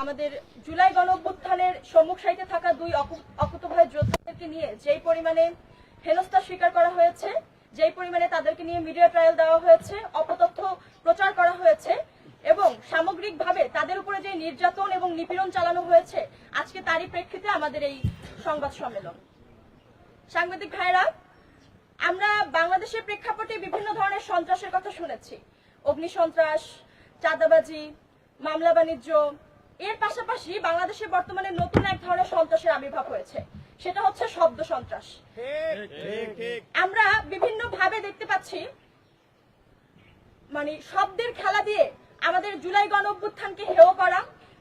আমাদের জুলাই গণ অভ্যুত্থানের সম্মুখ সারিতে থাকা দুই অকু- অকুতভয় যোদ্ধাদেরকে নিয়ে যেই পরিমাণে হেনস্থা স্বীকার করা হয়েছে, যেই পরিমাণে তাদেরকে নিয়ে মিডিয়া ট্রায়াল দেওয়া হয়েছে, অপতথ্য প্রচার করা হয়েছে এবং সামগ্রিকভাবে তাদের উপরে যে নির্যাতন এবং নিপীড়ন চালানো হয়েছে, আজকে তারই প্রেক্ষিতে আমাদের এই সংবাদ সম্মেলন। সাংবাদিক ভাইরা আমরা বাংলাদেশের প্রেক্ষাপটে বিভিন্ন ধরনের সন্ত্রাসের কথা শুনেছি। অগ্নিসন্ত্রাস, চাঁদাবাজি, মামলা বাণিজ্য এর পাশাপাশি বাংলাদেশে বর্তমানে নতুন এক ধরনের সন্ত্রাসের আবির্ভাব হয়েছে। সেটা হচ্ছে শব্দ সন্ত্রাস। আমরা বিভিন্ন ভাবে দেখতে পাচ্ছি মানে শব্দের খেলা দিয়ে আমাদের জুলাই গণ অভ্যুত্থানকে হেয় করা,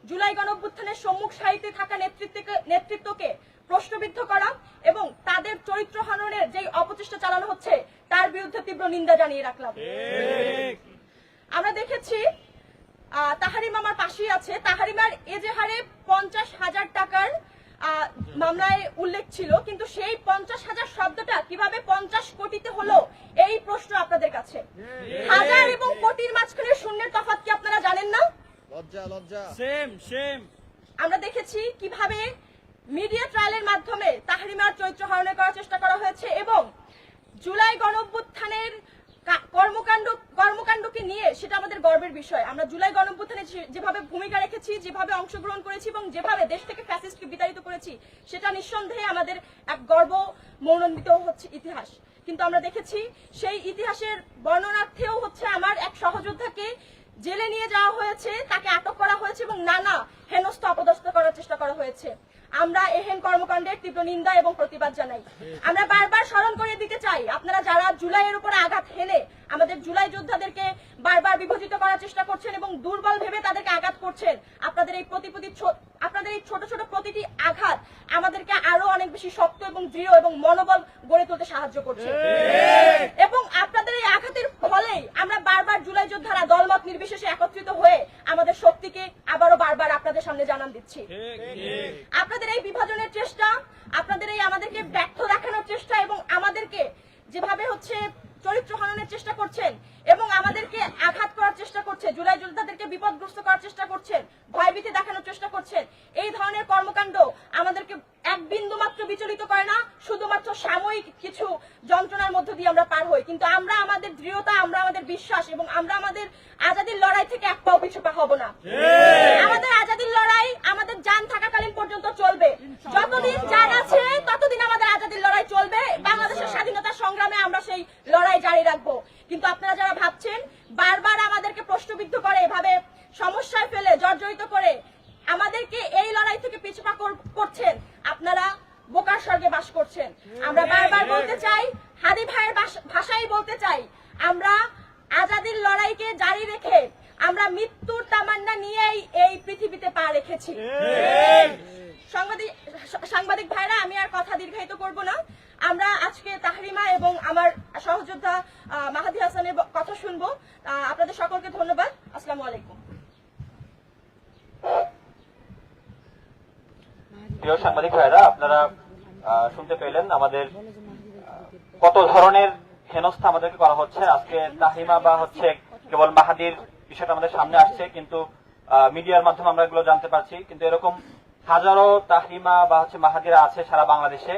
জুলাই গণ অভ্যুত্থানের সম্মুখ সাহিত্যে থাকা নেতৃত্বকে নেতৃত্বকে প্রশ্নবিদ্ধ করা এবং তাদের চরিত্র হননের যে অপচেষ্টা চালানো হচ্ছে, তার বিরুদ্ধে তীব্র নিন্দা জানিয়ে রাখলাম। আমরা দেখেছি তাহারিম আমার পাশেই আছে। তাহারিমার এজেহারে পঞ্চাশ হাজার টাকার মামলায় উল্লেখ ছিল কিন্তু সেই পঞ্চাশ হাজার শব্দটা কীভাবে পঞ্চাশ কোটিতে হলো এই প্রশ্ন আপনাদের কাছে। হাজার এবং কোটির মাঝখানে শূন্যের তফাৎ কি আপনারা জানেন না? লজ্জা লজ্জা। সেম সেম আমরা দেখেছি কীভাবে মিডিয়া ট্রায়ালের মাধ্যমে তাহরিমার চরিত্র হরণে করার চেষ্টা করা হয়েছে এবং জুলাই গণঅভ্যুত্থানের কা- কর্মকাণ্ড কর্মকাণ্ডকে নিয়ে সেটা আমাদের গর্বের বিষয় আমরা জুলাই গণঅভ্যুত্থানে যে- যেভাবে ভূমিকা রেখেছি, যেভাবে অংশগ্রহণ করেছি এবং যেভাবে দেশ থেকে ফ্যাসিস্টকে বিতাড়িত করেছি, সেটা নিঃসন্দেহে আমাদের এক গর্ব মৌনন্দিত হচ্ছে ইতিহাস। কিন্তু আমরা দেখেছি সেই ইতিহাসের বর্ণনার্থেও হচ্ছে আমার এক সহযোদ্ধাকে জেলে নিয়ে যাওয়া হয়েছে, তাকে আটক করা হয়েছে এবং নানা হেনস্থ অপদস্থ করার চেষ্টা করা হয়েছে। আমরা এহেন কর্মকাণ্ডের তীব্র নিন্দা এবং প্রতিবাদ জানাই। আমরা বারবার স্মরণ করে দিতে চাই আপনারা যারা জুলাইয়ের উপর আঘাত হেনে আমাদের জুলাই যোদ্ধাদেরকে বারবার বিভাজিত করার চেষ্টা করছেন এবং দুর্বল ভেবে তাদেরকে আঘাত করছেন আপনাদের এই প্রতিপতি আপনাদের এই ছোট ছোট প্রতিটি আঘাত আমাদেরকে আরও অনেক বেশি শক্ত এবং দৃঢ় এবং মনোবল গড়ে তুলতে সাহায্য করছে। এবং আপনাদের এই আঘাতের ফলেই আমরা বারবার জুলাই যোদ্ধারা দলমত নির্বিশেষে একত্রিত হয়ে আমাদের শক্তিকে আবারও বারবার আপনাদের সামনে জানান দিচ্ছি। আপনাদের এই বিভাজনের চেষ্টা আপনাদের এই আমাদেরকে ব্যর্থ দেখানোর চেষ্টা এবং আমাদেরকে যেভাবে হচ্ছে চরিত্র হননের চেষ্টা করছেন এবং আমাদেরকে আঘাত করার চেষ্টা করছে জুলাই যোদ্ধাদেরকে বিপদগ্রস্ত করার চেষ্টা করছেন ভয়ভীতি দেখানোর চেষ্টা করছেন। এই ধরনের কর্মকাণ্ড আমাদেরকে এক বিন্দু মাত্র বিচলিত করে না শুধুমাত্র সাময়িক কিছু যন্ত্রণার মধ্য দিয়ে আমরা পার হই। কিন্তু আমরা আমাদের দৃঢ়তা আমরা আমাদের বিশ্বাস এবং আমরা আমাদের আজাদির লড়াই থেকে এক পাও পিছু পা হব না। আমাদের আজাদির লড়াই আমাদের যান থাকাকালীন পর্যন্ত চলবে। যতদিন জান আছে ততদিন আমাদের আজাদির লড়াই চলবে। বাংলাদেশের স্বাধীনতা সংগ্রামে আমরা সেই লড়াই জারি রাখব। কিন্তু আপনারা যারা ভাবছেন বারবার আমাদেরকে প্রশ্নবিদ্ধ করে এভাবে সমস্যায় ফেলে জর্জরিত করে আমাদেরকে এই লড়াই থেকে পিছপা করছেন আপনারা বোকার স্বর্গে বাস করছেন। আমরা বারবার বলতে চাই হাদি ভাইয়ের ভাষাই বলতে চাই আমরা আজাদির লড়াইকে জারি রেখে আমরা মৃত্যুর তামান্না নিয়েই এই পৃথিবীতে পা রেখেছি। সাংবাদিক সাংবাদিক ভাইরা আমি আর কথা দীর্ঘায়িত করব না। আমরা আজকে তাহরিমা এবং আমার সহযোদ্ধা মাহাদি হাসানের কথা শুনব। আপনাদের সকলকে ধন্যবাদ। আসসালামু আলাইকুম। প্রিয় সাংবাদিক ভাইরা আপনারা শুনতে পেলেন আমাদের কত ধরনের হেনস্থা আমাদেরকে করা হচ্ছে। আজকে তাহিমা বা হচ্ছে কেবল মাহাদির বিষয়টা আমাদের সামনে আসছে, কিন্তু মিডিয়ার মাধ্যমে আমরা এগুলো জানতে পারছি। কিন্তু এরকম হাজারো তাহিমা বা হচ্ছে মাহাদিরা আছে সারা বাংলাদেশে।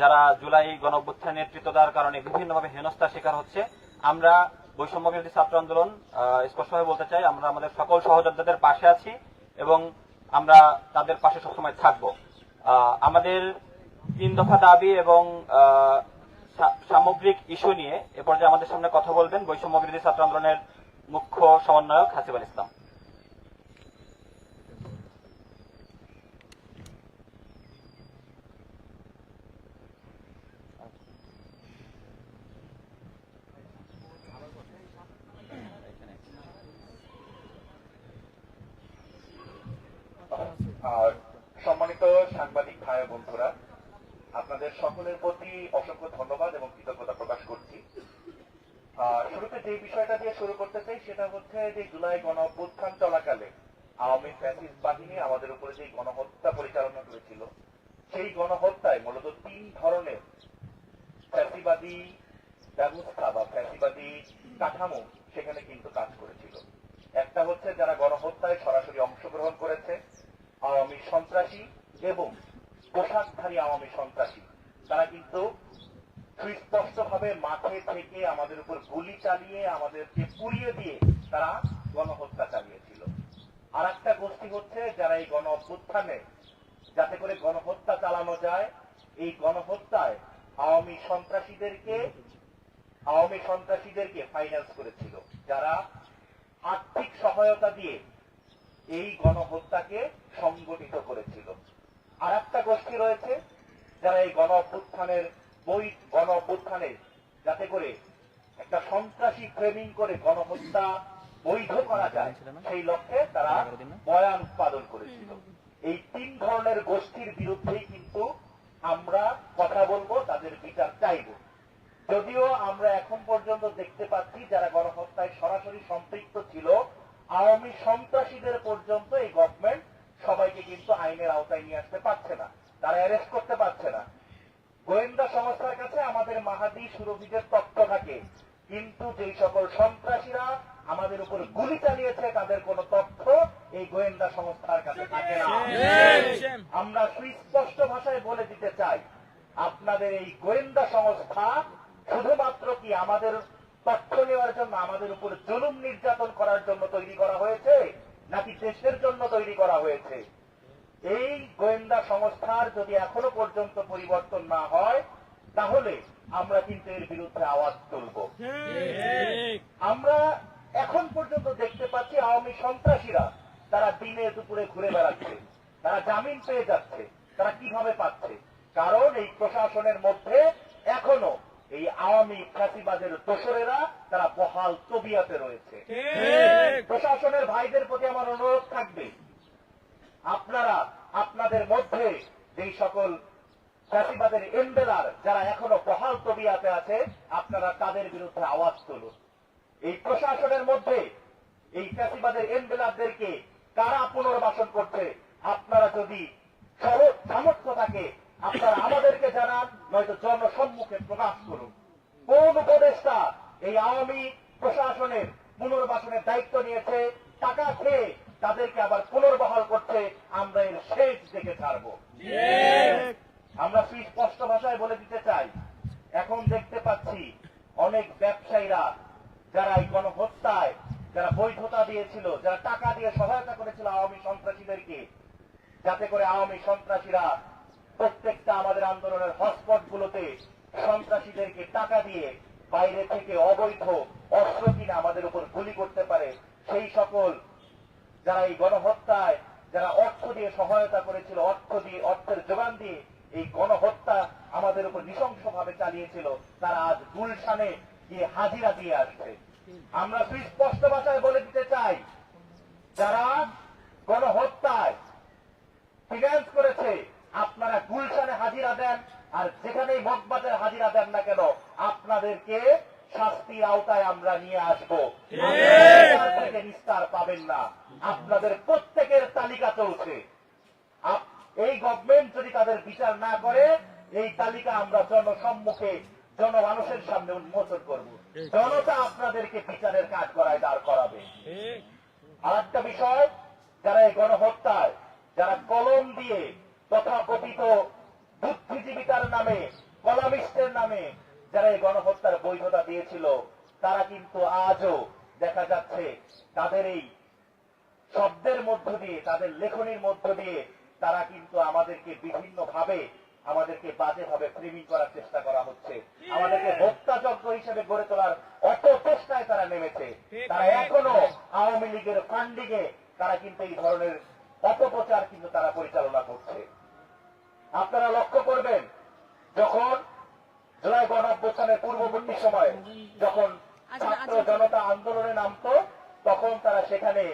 যারা জুলাই গণঅভ্যুত্থানের নেতৃত্ব দেওয়ার কারণে বিভিন্নভাবে হেনস্থার শিকার হচ্ছে, আমরা বৈষম্য বিরোধী ছাত্র আন্দোলন স্পষ্টভাবে বলতে চাই, আমরা আমাদের সকল সহযোদ্ধাদের পাশে আছি এবং আমরা তাদের পাশে সবসময় থাকব। আমাদের তিন দফা দাবি এবং সামগ্রিক ইস্যু নিয়ে এ পর্যায়ে আমাদের সামনে কথা বলবেন বৈষম্য বিরোধী ছাত্র আন্দোলনের মুখ্য সমন্বয়ক হাসিব আল ইসলাম আর সম্মানিত সাংবাদিক ভাই ও বন্ধুরা আপনাদের সকলের প্রতি অসংখ্য ধন্যবাদ এবং কৃতজ্ঞতা প্রকাশ করছি আর শুরুতে যে বিষয়টা দিয়ে শুরু করতে চাই সেটা হচ্ছে যে জুলাই গণ অভ্যুত্থান চলাকালে আওয়ামী ফ্যাসিস্ট বাহিনী আমাদের উপরে যে গণহত্যা পরিচালনা করেছিল, সেই গণহত্যায় মূলত তিন ধরনের ফ্যাসিবাদী ব্যবস্থা বা ফ্যাসিবাদী কাঠামো সেখানে কিন্তু কাজ করেছিল। একটা হচ্ছে যারা গণহত্যায় সরাসরি অংশগ্রহণ করেছে, আওয়ামী সন্ত্রাসী এবং পোশাকধারী আওয়ামী সন্ত্রাসী, তারা কিন্তু সুস্পষ্টভাবে মাঠে থেকে আমাদের উপর গুলি চালিয়ে আমাদেরকে পুড়িয়ে দিয়ে তারা গণহত্যা চালিয়েছিল। আর একটা গোষ্ঠী হচ্ছে যারা এই গণ অভ্যুত্থানে যাতে করে গণহত্যা চালানো যায়, এই গণহত্যায় আওয়ামী সন্ত্রাসীদেরকে আওয়ামী সন্ত্রাসীদেরকে ফাইন্যান্স করেছিল। যারা আর্থিক সহায়তা দিয়ে এই গণহত্যাকে সংগঠিত করেছিল। আর একটা গোষ্ঠী রয়েছে যারা এই গণ অভ্যুত্থানের বই গণ যাতে করে একটা সন্ত্রাসী ফ্রেমিং করে গণহত্যা বৈধ করা যায়, সেই লক্ষ্যে তারা বয়ান উৎপাদন করেছিল। এই তিন ধরনের গোষ্ঠীর বিরুদ্ধেই কিন্তু আমরা কথা বলব, তাদের বিচার চাইব। যদিও আমরা এখন পর্যন্ত দেখতে পাচ্ছি যারা গণহত্যায় সরাসরি সম্পৃক্ত ছিল, আওয়ামী সন্ত্রাসীদের পর্যন্ত এই গভর্নমেন্ট সবাইকে কিন্তু আইনের আওতায় নিয়ে আসতে পারছে না। তারা অ্যারেস্ট করতে পারছে না। গোয়েন্দা সংস্থার কাছে আমাদের মাহাদি সুরভিদের তথ্য থাকে। কিন্তু যেই সকল সন্ত্রাসীরা আমাদের উপর গুলি চালিয়েছে, তাদের কোনো তথ্য এই গোয়েন্দা সংস্থার কাছে থাকে না। আমরা সুস্পষ্ট ভাষায় বলে দিতে চাই, আপনাদের এই গোয়েন্দা সংস্থা শুধুমাত্র কি আমাদের তথ্য নেওয়ার জন্য, আমাদের উপর জুলুম নির্যাতন করার জন্য তৈরি করা হয়েছে, নাকি দেশের জন্য তৈরি করা হয়েছে? এই গোয়েন্দা সংস্থার যদি এখনও পর্যন্ত পরিবর্তন না হয় তাহলে আমরা কিন্তু এর বিরুদ্ধে আওয়াজ তুলব। আমরা এখন পর্যন্ত দেখতে পাচ্ছি আওয়ামী সন্ত্রাসীরা তারা দিনে দুপুরে ঘুরে বেড়াচ্ছে তারা জামিন পেয়ে যাচ্ছে তারা কীভাবে পাচ্ছে? কারণ এই প্রশাসনের মধ্যে এখনও এই আওয়ামী ফাঁসিবাদের দোসরেরা তারা বহাল তবিয়াতে রয়েছে। প্রশাসনের ভাইদের প্রতি আমার অনুরোধ থাকবে আপনারা, আপনাদের মধ্যে যেই সকল চাষিবাদের এমবেলার যারা এখনও বহাল তবিয়াতে আছে, আপনারা তাদের বিরুদ্ধে আওয়াজ তুলুন। এই প্রশাসনের মধ্যে এই চাষিবাদের এমবেলারদেরকে কারা পুনর্বাসন করছে, আপনারা যদি সহ- সামর্থ্য থাকে, আপনারা আমাদেরকে জানান, নয়তো জনসম্মুখে প্রকাশ করুন। কোন উপদেষ্টা এই আওয়ামী প্রশাসনের পুনর্বাসনের দায়িত্ব নিয়েছে, টাকা খেয়ে তাদেরকে আবার পুনর্বহাল করছে আমরা এর শেষ দেখে ছাড়ব। আমরা সুস্পষ্ট ভাষায় বলে দিতে চাই? এখন দেখতে পাচ্ছি অনেক ব্যবসায়ীরা যারা এই গণহত্যায় যারা বৈধতা দিয়েছিল যারা টাকা দিয়ে সহায়তা করেছিল আওয়ামী সন্ত্রাসীদেরকে যাতে করে আওয়ামী সন্ত্রাসীরা প্রত্যেকটা আমাদের আন্দোলনের হটস্পট গুলোতে সন্ত্রাসীদেরকে টাকা দিয়ে বাইরে থেকে অবৈধ অস্ত্র কিনে আমাদের উপর গুলি করতে পারে। সেই সকল যারা এই গণহত্যায় যারা অর্থ দিয়ে সহায়তা করেছিল অর্থ দিয়ে অর্থের যোগান দিয়ে এই গণহত্যা আমাদের উপর নৃশংসভাবে চালিয়েছিল তারা আজ গুলশানে গিয়ে হাজিরা দিয়ে আসছে। আমরা সুস্পষ্ট ভাষায় বলে দিতে চাই যারা গণহত্যায় ফিনান্স করেছে আপনারা গুলশানে হাজিরা দেন আর যেখানেই মগবাজার হাজিরা দেন না কেন আপনাদেরকে শাস্তির আওতায় আমরা নিয়ে আসব। নিস্তার পাবেন না। আপনাদের প্রত্যেকের তালিকা চলছে। এই গভর্নমেন্ট যদি তাদের বিচার না করে, এই তালিকা আমরা জনসম্মুখে, জনমানুষের সামনে উন্মোচন করব। জনতা আপনাদেরকে বিচারের কাজ করায় দাঁড় করাবে। আর একটা বিষয়, যারা এই গণহত্যায়, যারা কলম দিয়ে তথাকথিত বুদ্ধিজীবিতার নামে, কলামিস্টের নামে যারা এই গণহত্যার বৈধতা দিয়েছিল, তারা কিন্তু আজও দেখা যাচ্ছে তাদের এই শব্দের মধ্য দিয়ে তাদের লেখনির মধ্য দিয়ে তারা কিন্তু আমাদেরকে বিভিন্ন ভাবে আমাদেরকে বাজে ভাবে ফ্রেমিং করার চেষ্টা করা হচ্ছে। আমাদেরকে হত্যাযজ্ঞ হিসেবে গড়ে তোলার অত চেষ্টায় তারা নেমেছে। তারা এখনও আওয়ামী লীগের ফান্ডিংয়ে তারা কিন্তু এই ধরনের অপপ্রচার কিন্তু তারা পরিচালনা করছে। আপনারা লক্ষ্য করবেন যখন জুলাই গণঅভ্যুত্থানের পূর্ববর্তী সময় যখন ছাত্র জনতা আন্দোলনে নামতো তখন তারা সেখানে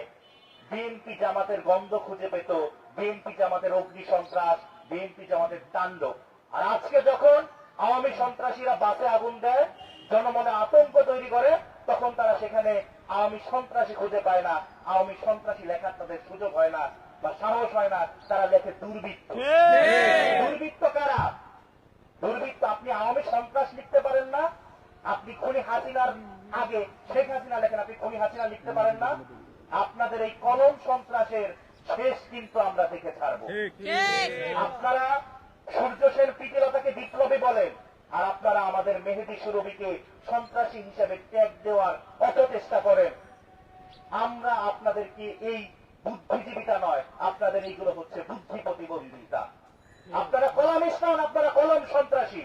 বিএনপি জামাতের গন্ধ খুঁজে পেত বিএনপি জামাতের অগ্নি সন্ত্রাস বিএনপি জামাতের তাণ্ডব। আর আজকে যখন আওয়ামী সন্ত্রাসীরা বাসে আগুন দেয় জনমনে আতঙ্ক তৈরি করে তখন তারা সেখানে আওয়ামী সন্ত্রাসী খুঁজে পায় না আওয়ামী সন্ত্রাসী লেখার তাদের সুযোগ হয় না বা সাহস হয় না তারা লেখে দুর্বৃত্ত। দুর্বৃত্ত কারা? দুর্বৃত্ত আপনি আওয়ামী সন্ত্রাস লিখতে পারেন না আপনি খুনি হাসিনার আগে শেখ হাসিনা লেখেন আপনি খুনি হাসিনা লিখতে পারেন না। আপনাদের এই কলম সন্ত্রাসের শেষ কিন্তু আমরা দেখে ছাড়বো। আপনারা সূর্য সেন প্রীতিলতাকে বিপ্লবী বলেন আর আপনারা আমাদের মেহেদি সুরভিকে সন্ত্রাসী হিসেবে ট্যাগ দেওয়ার অত চেষ্টা করেন। আমরা আপনাদেরকে এই বুদ্ধিজীবিতা নয় আপনাদের এইগুলো হচ্ছে বুদ্ধি প্রতিবন্ধিতা। আপনারা কলম ইসলাম আপনারা কলম সন্ত্রাসী।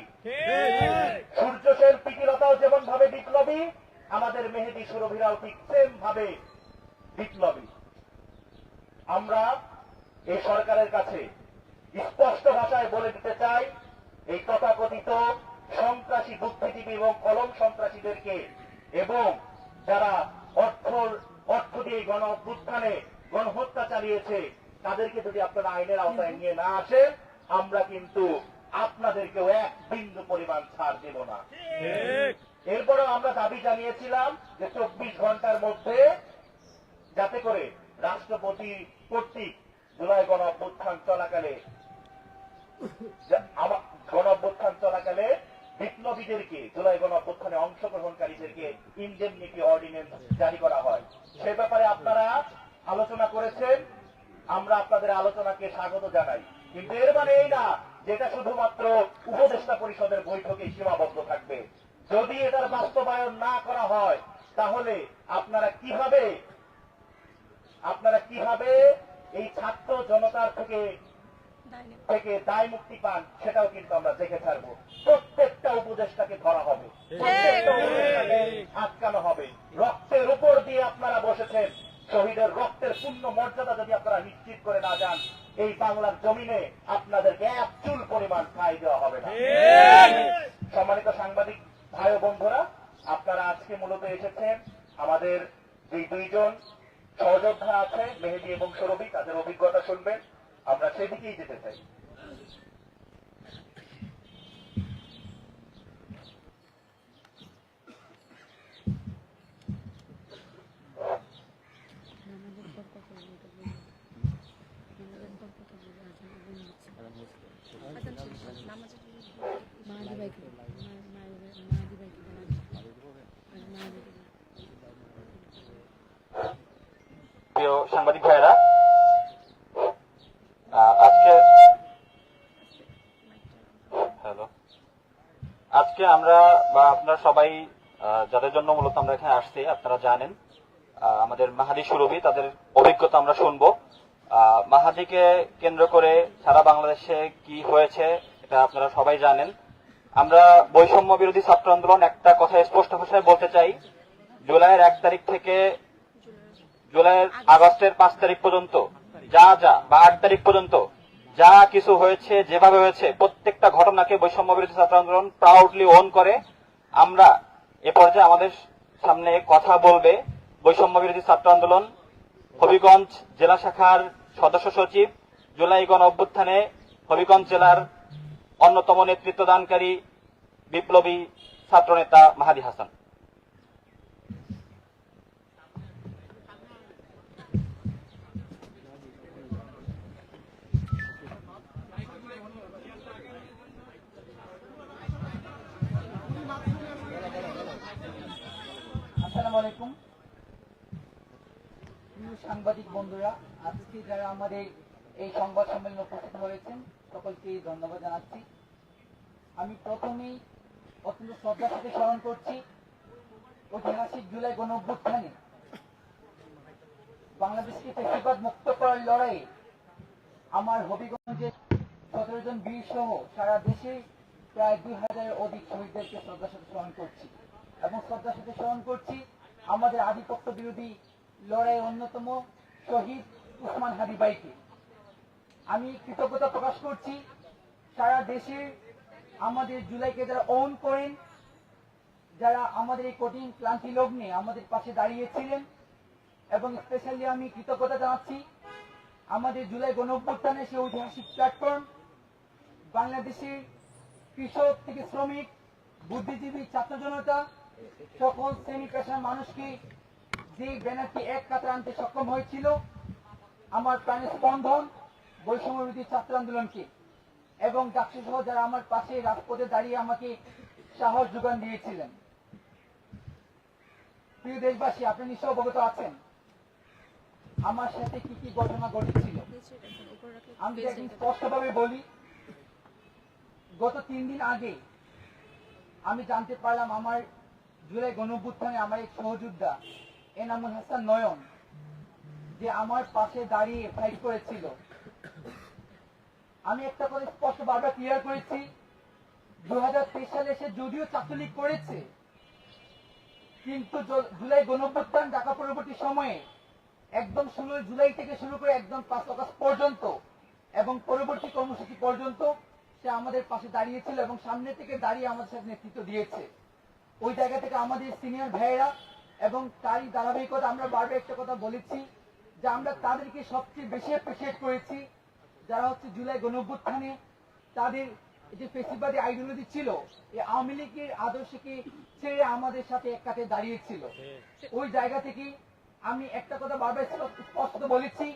সূর্য সেন প্রীতিলতাও যেমন ভাবে বিপ্লবী আমাদের মেহেদি সুরভিরাও ঠিক সেম ভাবে বিপ্লবী আমরা এই সরকারের কাছে স্পষ্ট ভাষায় বলে দিতে চাই এই তথাকথিত সন্ত্রাসী বুদ্ধিজীবী এবং কলম সন্ত্রাসীদেরকে এবং যারা অর্থ অর্থ দিয়ে গণ অভ্যুত্থানে গণহত্যা চালিয়েছে তাদেরকে যদি আপনারা আইনের আওতায় নিয়ে না আসেন আমরা কিন্তু আপনাদেরকেও এক বিন্দু পরিমাণ ছাড় দেব না। এরপরেও আমরা দাবি জানিয়েছিলাম যে চব্বিশ ঘণ্টার মধ্যে যাতে করে রাষ্ট্রপতি কর্তৃক জুলাই গণ অভ্যুত্থান চলাকালে যা- গণ অভ্যুত্থান চলাকালে বিপ্লবীদেরকে, জুলাই গণ অভ্যুত্থানে অংশগ্রহণকারীদেরকে ইন্ডেমনিটি অর্ডিন্যান্স জারি করা হয়। সে ব্যাপারে আপনারা আলোচনা করেছেন, আমরা আপনাদের আলোচনাকে স্বাগত জানাই। কিন্তু এর মানে এই না, যেটা শুধুমাত্র উপদেষ্টা পরিষদের বৈঠকে সীমাবদ্ধ থাকবে। যদি এটার বাস্তবায়ন না করা হয়, তাহলে আপনারা কীভাবে আপনারা কীভাবে এই ছাত্র জনতার থেকে থেকে দায় মুক্তি পান সেটাও কিন্তু আমরা দেখে ছাড়বো। প্রত্যেকটা উপদেষ্টাকে ধরা হবে। প্রত্যেকটা উপদেষ্টাকে আটকানো হবে। রক্তের উপর দিয়ে আপনারা বসেছেন। শহীদের রক্তের পূর্ণ মর্যাদা যদি আপনারা নিশ্চিত করে না যান এই বাংলার জমিনে আপনাদেরকে এক চুল পরিমাণ খাই দেওয়া হবে না। সম্মানিত সাংবাদিক ভাই বন্ধুরা আপনারা আজকে মূলত এসেছেন আমাদের যে দুইজন সহযোদ্ধা আছে মেহেদি এবং সৌরভী তাদের অভিজ্ঞতা শুনবেন। আমরা সেদিকেই যেতে চাই মাহাদি ভাইকে মাহাদি ভাইকে মাহাদি প্রিয় সাংবাদিক ভাইয়েরা আজকে হ্যালো, আজকে আমরা বা আপনারা সবাই যাদের জন্য মূলত আমরা এখানে আসছি, আপনারা জানেন আমাদের মাহাদি সুরভি, তাদের অভিজ্ঞতা আমরা শুনব। মাহাদিকে কেন্দ্র করে সারা বাংলাদেশে কি হয়েছে, এটা আপনারা সবাই জানেন। আমরা বৈষম্য বিরোধী ছাত্র আন্দোলন একটা কথা স্পষ্ট ভাষায় বলতে চাই, জুলাইয়ের এক তারিখ থেকে জুলাইয়ের আগস্টের পাঁচ তারিখ পর্যন্ত, যা যা, বা আট তারিখ পর্যন্ত, যা কিছু হয়েছে, যেভাবে হয়েছে, প্রত্যেকটা ঘটনাকে বৈষম্য বিরোধী ছাত্র আন্দোলন প্রাউডলি ওন করে, আমরা এ পর্যায়ে আমাদের সামনে কথা বলবে বৈষম্য বিরোধী ছাত্র আন্দোলন, হবিগঞ্জ জেলা শাখার সদস্য সচিব, জুলাই গণ অভ্যুত্থানে হবিগঞ্জ জেলার অন্যতম নেতৃত্ব দানকারী বিপ্লবী ছাত্রনেতা মাহাদি হাসান। আসসালামু আলাইকুম প্রিয় সাংবাদিক বন্ধুরা, আজকে যারা আমাদের এই সংবাদ সম্মেলনে উপস্থিত হয়েছেন, সকলকে ধন্যবাদ জানাচ্ছি। আমি প্রথমেই অত্যন্ত শ্রদ্ধার সাথে স্মরণ করছি ঐতিহাসিক জুলাই গণ অভ্যুত্থানে বাংলাদেশকে ফেসিবাদ মুক্ত করার লড়াইয়ে আমার হবিগঞ্জের সতেরো জন বীর সহ সারা দেশে প্রায় দুই হাজারের অধিক শহীদদেরকে শ্রদ্ধার সাথে স্মরণ করছি এবং শ্রদ্ধার সাথে স্মরণ করছি আমাদের আধিপত্য বিরোধী লড়াই অন্যতম শহীদ উসমান হাদি বাইকে আমি কৃতজ্ঞতা প্রকাশ করছি। সারা দেশে আমাদের জুলাইকে যারা ওন করেন, যারা আমাদের এই কঠিন ক্লান্তি লগ্নে আমাদের পাশে দাঁড়িয়েছিলেন, এবং স্পেশালি আমি কৃতজ্ঞতা জানাচ্ছি, আমাদের জুলাই গণ অভ্যুত্থানের সেই ঐতিহাসিক প্ল্যাটফর্ম বাংলাদেশের কৃষক থেকে শ্রমিক, বুদ্ধিজীবী ছাত্র জনতা সকল শ্রেণি পেশার মানুষকে যে ব্যানারটি এক কাতার আনতে সক্ষম হয়েছিল? আমার প্রাণের স্পন্দন, বৈষম্য বিরোধী ছাত্র আন্দোলনকে এবং ডাকসু সহ যারা আমার পাশে রাজপথে দাঁড়িয়ে আমাকে সাহস যোগান দিয়েছিলেন। প্রিয় দেশবাসী, আপনি নিশ্চয় অবগত আছেন। আমার সাথে কি কি ঘটনা ঘটেছিল? আমি একদিন স্পষ্টভাবে বলি, গত তিন দিন আগে আমি জানতে পারলাম আমার জুলাই গণভ্যুত্থানে আমার এক সহযোদ্ধা এনামুল হাসান নয়ন, যে আমার পাশে দাঁড়িয়ে ফাইট করেছিল। আমি একটা কথা স্পষ্ট বারবার ক্লিয়ার করেছি দু সালে সে যদিও ছাত্রলীগ করেছে, কিন্তু জুলাই গণভ্যুত্থান ঢাকা পরবর্তী সময়ে একদম ষোলো জুলাই থেকে শুরু করে একদম পাঁচ আগস্ট পর্যন্ত এবং পরবর্তী কর্মসূচি পর্যন্ত সে আমাদের পাশে দাঁড়িয়েছিল এবং সামনে থেকে দাঁড়িয়ে আমাদের সাথে নেতৃত্ব দিয়েছে। ওই জায়গা থেকে আমাদের সিনিয়র ভাইয়েরা এবং তারই ধারাবাহিকতা আমরা বারবার একটা কথা বলেছি যে আমরা তাদেরকে সবচেয়ে বেশি অ্যাপ্রিসিয়েট করেছি। যারা হচ্ছে জুলাই গণভ্যুত্থানে তাদের যে ফেসিবাদী আইডিওলজি ছিল, এই আওয়ামী লীগের আদর্শকে ছেড়ে আমাদের সাথে এক দাঁড়িয়েছিল ওই জায়গা থেকে আমি একটা কথা বারবার স্পষ্ট বলেছি,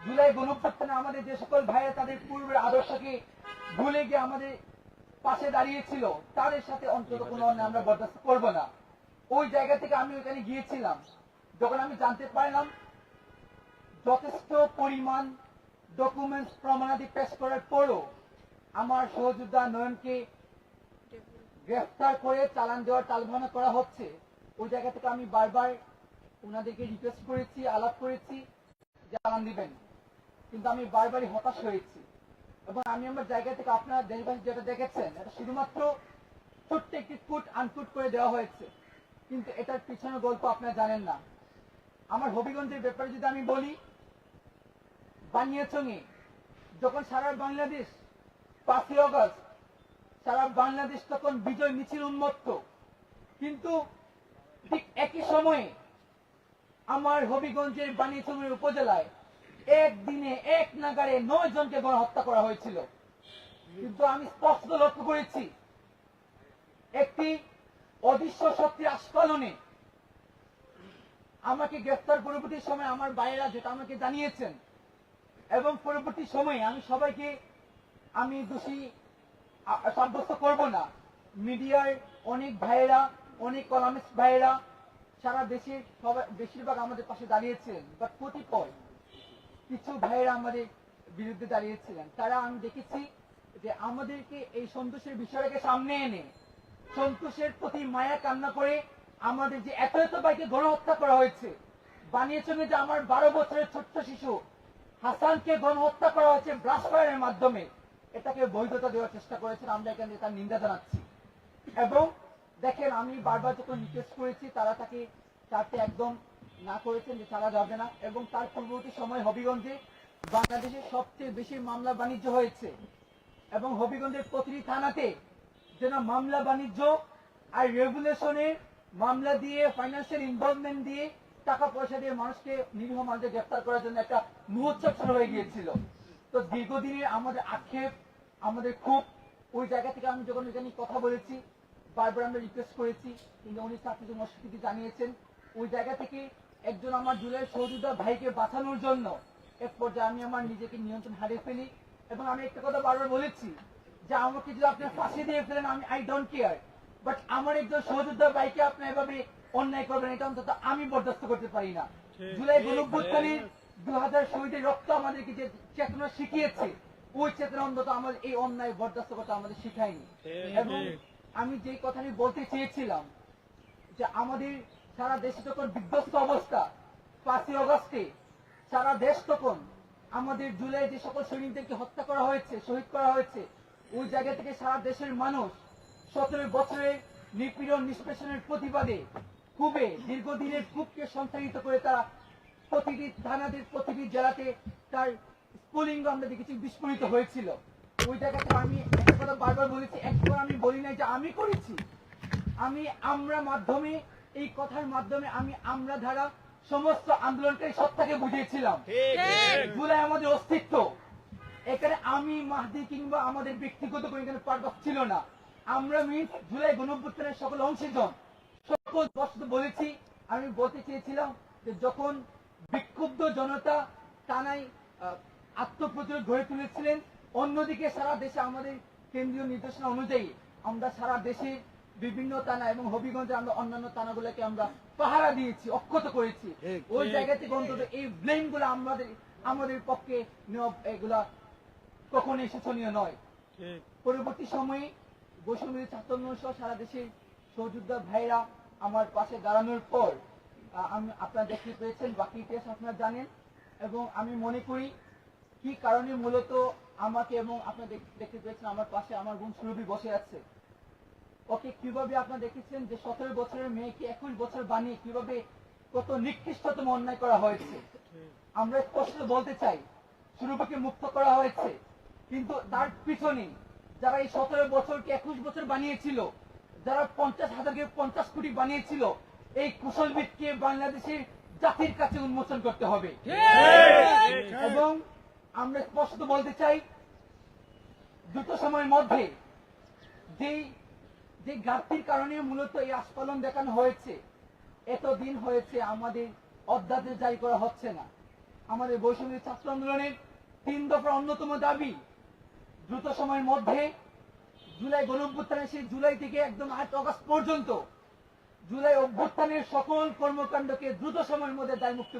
জুলাই গণভ্যুত্থানে আমাদের যে সকল ভাইয়েরা তাদের পূর্বের আদর্শকে ভুলে গিয়ে আমাদের পাশে দাঁড়িয়েছিল তাদের সাথে অন্তত কোনো অন্যায় আমরা বরদাস্ত করব না। ওই জায়গা থেকে আমি ওখানে গিয়েছিলাম। যখন আমি জানতে পারলাম, যথেষ্ট পরিমাণ ডকুমেন্টস প্রমাণাদি পেশ করার পরও আমার সহযোদ্ধা নয়নকে গ্রেফতার করে চালান দেওয়ার তালভানা করা হচ্ছে। ওই জায়গা থেকে আমি বারবার ওনাদেরকে রিকোয়েস্ট করেছি, আলাপ করেছি চালান দিবেন। কিন্তু আমি বারবারই হতাশ হয়েছি। এবং আমি আমার জায়গা থেকে আপনারা দেশবাসী যেটা দেখেছেন, এটা শুধুমাত্র ছোট্ট একটি ফুট আনফুট করে দেওয়া হয়েছে। কিন্তু এটার পিছনের গল্প আপনারা জানেন না। আমার হবিগঞ্জের ব্যাপারে যদি আমি বলি বানিয়াচঙে যখন সারা বাংলাদেশ পাঁচই অগস্ট সারা বাংলাদেশ তখন বিজয় মিছিল উন্মত্ত। কিন্তু ঠিক একই সময়ে আমার হবিগঞ্জের বানিয়াচঙের উপজেলায় একদিনে এক নাগারে নয় জনকে গণহত্যা করা হয়েছিল। কিন্তু আমি স্পষ্ট লক্ষ্য করেছি, একটি অদৃশ্য শক্তির আস্ফালনে আমাকে গ্রেফতার পরবর্তী সময় আমার ভাইয়েরা যেটা আমাকে জানিয়েছেন, এবং পরবর্তী সময়ে আমি সবাইকে, আমি দোষী সাব্যস্ত করব না। মিডিয়ার অনেক ভাইয়েরা, অনেক কলামিস্ট ভাইয়েরা সারা দেশের সবাই, বেশিরভাগ আমাদের পাশে দাঁড়িয়েছিলেন বাট কতিপয়। কিছু ভাইয়েরা আমাদের বিরুদ্ধে দাঁড়িয়েছিলেন। তারা আমি দেখেছি যে আমাদেরকে এই সন্তোষের বিষয়টাকে সামনে এনে সন্তোষের প্রতি মায়া কান্না করে আমাদের যে এত এত ভাইকে গণহত্যা করা হয়েছে, বানিয়েছেন যে আমার বারো বছরের ছোট্ট শিশু হাসানকে গণহত্যা করা হয়েছে ব্রাশ ফায়ারের মাধ্যমে, এটাকে বৈধতা দেওয়ার চেষ্টা করেছেন। আমরা এখানে তার নিন্দা জানাচ্ছি। এবং দেখেন, আমি বারবার যখন রিকোয়েস্ট করেছি, তারা তাকে চারটে একদম না করেছেন যে তারা যাবে না। এবং তার পূর্ববর্তী সময় হবিগঞ্জে বাংলাদেশের সবচেয়ে বেশি মামলা বাণিজ্য হয়েছে। এবং হবিগঞ্জের প্রতিটি থানাতে যেন মামলা বাণিজ্য আর রেগুলেশনের মামলা দিয়ে ফাইন্যান্সিয়াল ইনভলভমেন্ট দিয়ে টাকা পয়সা দিয়ে মানুষকে নিরীহ মানুষকে গ্রেফতার করার জন্য একটা মহোৎসব শুরু হয়ে গিয়েছিল। তো দীর্ঘদিনের আমাদের আক্ষেপ, আমাদের খুব ওই জায়গা থেকে আমি যখন এখানে কথা বলেছি, বারবার আমরা রিকোয়েস্ট করেছি, কিন্তু উনি চাকরিতে মস্কৃতি জানিয়েছেন। ওই জায়গা থেকে একজন আমার জুলাই সহযোদ্ধা ভাইকে বাঁচানোর জন্য এক পর্যায়ে আমি আমার নিজেকে নিয়ন্ত্রণ হারিয়ে ফেলি এবং আমি একটা কথা বারবার বলেছি যে আমাকে যদি আপনি ফাঁসি দিয়ে ফেলেন আমি আই ডোন্ট কেয়ার বাট আমার একজন সহযোদ্ধা ভাইকে আপনি এভাবে অন্যায় করবেন এটা অন্তত আমি বরদাস্ত করতে পারি না। জুলাই গণভ্যুত্থানে দু হাজার শহীদের রক্ত আমাদেরকে যে চেতনা শিখিয়েছে ওই চেতনা অন্তত আমাদের এই অন্যায় বরদাস্ত করতে আমাদের শিখায়নি। এবং আমি যে কথাটি বলতে চেয়েছিলাম যে আমাদের সারা দেশে যখন বিধ্বস্ত অবস্থা, পাঁচই অগস্টে, সারা দেশ তখন আমাদের জুলাই যে সকল সৈনিকদেরকে হত্যা করা হয়েছে, শহীদ করা হয়েছে, ওই জায়গা থেকে সারা দেশের মানুষ সতেরো বছরের নিপীড়ন নিষ্পেষণের প্রতিবাদে খুবই দীর্ঘদিনের কূপকে সঞ্চারিত করে তারা প্রতিটি থানাদের, প্রতিটি জেলাতে তার স্ফুলিঙ্গ আমরা দেখেছি, বিস্ফোরিত হয়েছিল। ওই জায়গাতে আমি একটা কথা বারবার বলেছি, একবার আমি বলি নাই যে আমি করেছি। আমি আমরা মাধ্যমে এই কথার মাধ্যমে আমি আমরা ধারা সমস্ত আন্দোলনকারী সত্তাকে বুঝিয়েছিলাম। জুলাই আমাদের অস্তিত্ব। এখানে আমি মাহদি কিংবা আমাদের ব্যক্তিগত কোনো এখানে পারপাস ছিল না। আমরা মিন্স জুলাই গণঅভ্যুত্থানের সকল অংশীজন। সকল স্পষ্ট বলেছি আমি বলতে চেয়েছিলাম যে যখন বিক্ষুব্ধ জনতা টানাই আহ, আত্মপ্রতিরোধ গড়ে তুলেছিলেন অন্যদিকে সারা দেশে আমাদের কেন্দ্রীয় নির্দেশনা অনুযায়ী আমরা সারা দেশে বিভিন্ন থানা এবং হবিগঞ্জে আমরা অন্যান্য থানাগুলোকে আমরা পাহারা দিয়েছি অক্ষত করেছি। ওই জায়গা থেকে অন্তত এই ব্লেমগুলো আমাদের আমাদের পক্ষে নেওয়া এগুলা কখনোই শোচনীয় নয়। পরবর্তী সময়ে বৈষম্য ছাত্র সহ সারা দেশের সহযোদ্ধা ভাইরা আমার পাশে দাঁড়ানোর পর আমি আপনারা দেখতে পেয়েছেন বাকি ইতিহাস আপনারা জানেন এবং আমি মনে করি কি কারণে মূলত আমাকে এবং আপনারা দেখতে পেয়েছেন আমার পাশে আমার বোন সুরভি বসে আছে। ওকে কীভাবে আপনারা দেখেছেন যে সতেরো বছরের মেয়েকে একুশ বছর বানিয়ে কীভাবে কত নিকৃষ্টতম অন্যায় করা হয়েছে? আমরা স্পষ্ট বলতে চাই সুরভিকে মুক্ত করা হয়েছে। কিন্তু তার পিছনে যারা এই সতেরো বছরকে একুশ বছর বানিয়েছিল, যারা পঞ্চাশ হাজারকে পঞ্চাশ কোটি বানিয়েছিল, এই কুশলবিদকে বাংলাদেশের জাতির কাছে উন্মোচন করতে হবে। এবং আমরা স্পষ্ট বলতে চাই দ্রুত সময়ের মধ্যে যেই যে ঘাটতির কারণে মূলত এই আস্ফালন দেখানো হয়েছে, এতদিন হয়েছে আমাদের অধ্যাদেশ জারি করা হচ্ছে না। আমাদের বৈষম্য ছাত্র আন্দোলনের তিন দফা অন্যতম দাবি, দ্রুত সময়ের মধ্যে জুলাই গণঅভ্যুত্থানের সেই জুলাই থেকে একদম আট অগস্ট পর্যন্ত জুলাই অভ্যুত্থানের সকল কর্মকাণ্ডকে দ্রুত সময়ের মধ্যে দায়মুক্ত